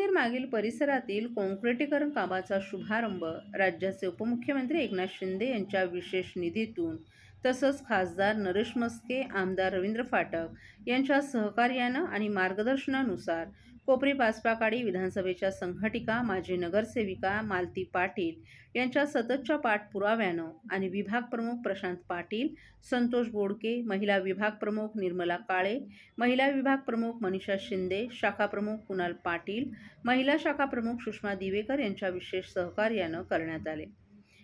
मागील परिसरातील काँक्रिटीकरण कामाचा शुभारंभ राज्याचे उपमुख्यमंत्री एकनाथ शिंदे यांच्या विशेष निधीतून तसंच खासदार नरेश मस्के आमदार रवींद्र फाटक यांच्या सहकार्यानं आणि मार्गदर्शनानुसार कोपरी पाचपाकाडी विधानसभेच्या संघटिका माजी नगरसेविका मालती पाटील यांच्या सततच्या पाठपुराव्यानं आणि विभाग प्रमुख प्रशांत पाटील संतोष बोडके महिला विभाग प्रमुख निर्मला काळे महिला विभाग प्रमुख मनीषा शिंदे शाखा प्रमुख कुणाल पाटील महिला शाखा प्रमुख सुषमा दिवेकर यांच्या विशेष सहकार्यानं करण्यात आले.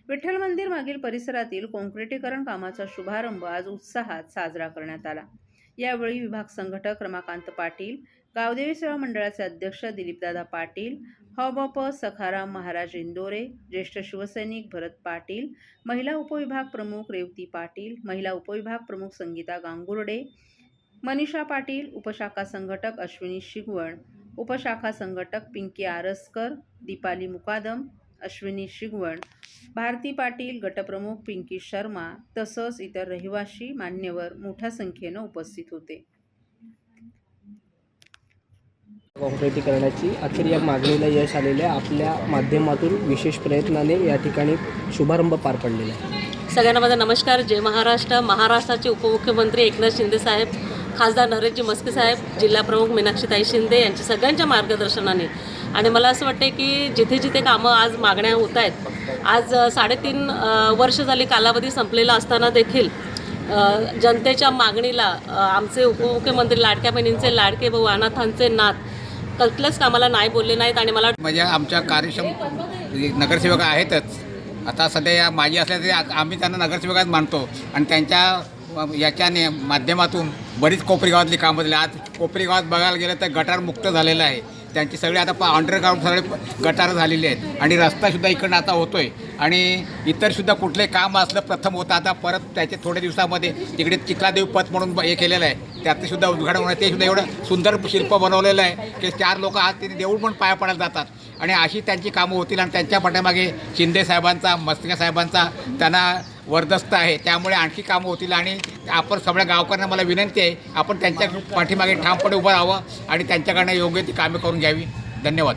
विठ्ठल मंदिर मागील परिसरातील काँक्रिटीकरण कामाचा शुभारंभ आज उत्साहात साजरा करण्यात आला. यावेळी विभाग संघटक रमाकांत पाटील गावदेवी सेवा मंडळाचे अध्यक्ष दिलीपदादा पाटील हॉबॉप सखाराम महाराज इंदोरे ज्येष्ठ शिवसैनिक भरत पाटील महिला उपविभाग प्रमुख रेवती पाटील महिला उपविभाग प्रमुख संगीता गांगुर्डे मनीषा पाटील उपशाखा संघटक अश्विनी शिगवण उपशाखा संघटक पिंकी आरसकर दीपाली मुकादम अश्विनी शिगवण भारती पाटील गटप्रमुख पिंकी शर्मा तसंच इतर रहिवाशी मान्यवर मोठ्या संख्येनं उपस्थित होते. काँक्रिटीकरणाची अखेर या मागणीला यश आलेले. आपल्या माध्यमातून विशेष प्रयत्नाने या ठिकाणी शुभारंभ पार पडलेला आहे. सगळ्यांना माझा नमस्कार. जय महाराष्ट्र. महाराष्ट्राचे उपमुख्यमंत्री एकनाथ शिंदे साहेब खासदार नरेशजी मस्के साहेब जिल्हा प्रमुख मीनाक्षीताई शिंदे यांच्या सगळ्यांच्या मार्गदर्शनाने. आणि मला असं वाटते की जिथे जिथे कामं आज मागण्या होत आहेत आज साडेतीन वर्ष झाली कालावधी संपलेला असताना देखील जनतेच्या मागणीला आमचे उपमुख्यमंत्री लाडक्या बहिणींचे लाडके भाऊ अनाथांचे नाथ कसल्याच कामाला नाही बोलले नाहीत आणि मला म्हणजे आमच्या कार्यक्षम नगरसेवक आहेतच. आता सध्या या माझी असल्या तरी आम्ही त्यांना नगरसेवकात मानतो. आणि त्यांच्या याच्याने माध्यमातून बरीच कोपरी गावातली कामं झाली आज कोपरी गावात बघायला गेलं तर गटार मुक्त झालेलं आहे. त्यांची सगळी आता अंडरग्राऊंड सगळे गटार झालेली आहेत. आणि रस्तासुद्धा इकडनं आता होतो आहे आणि इतरसुद्धा कुठले काम असलं प्रथम होतं. आता परत त्याचे थोड्या दिवसामध्ये तिकडे चिखलादेव पथ म्हणून हे केलेलं आहे. त्यातसुद्धा उद्घाटन होणार. ते सुद्धा एवढं सुंदर शिल्प बनवलेलं आहे की चार लोक आज तिथे देऊळ पण पाया पडायला जातात. आणि अशी त्यांची कामं होतील आणि त्यांच्या पाठीमागे शिंदे साहेबांचा मस्तिका साहेबांचा त्यांना वरदस्त आहे. त्यामुळे आणखी कामं होतील आणि आपण सगळ्या गावकऱ्यांना मला विनंती आहे आपण त्यांच्या पाठीमागे ठामपणे उभं राहावं आणि त्यांच्याकडनं योग्य ती कामे करून घ्यावी. धन्यवाद.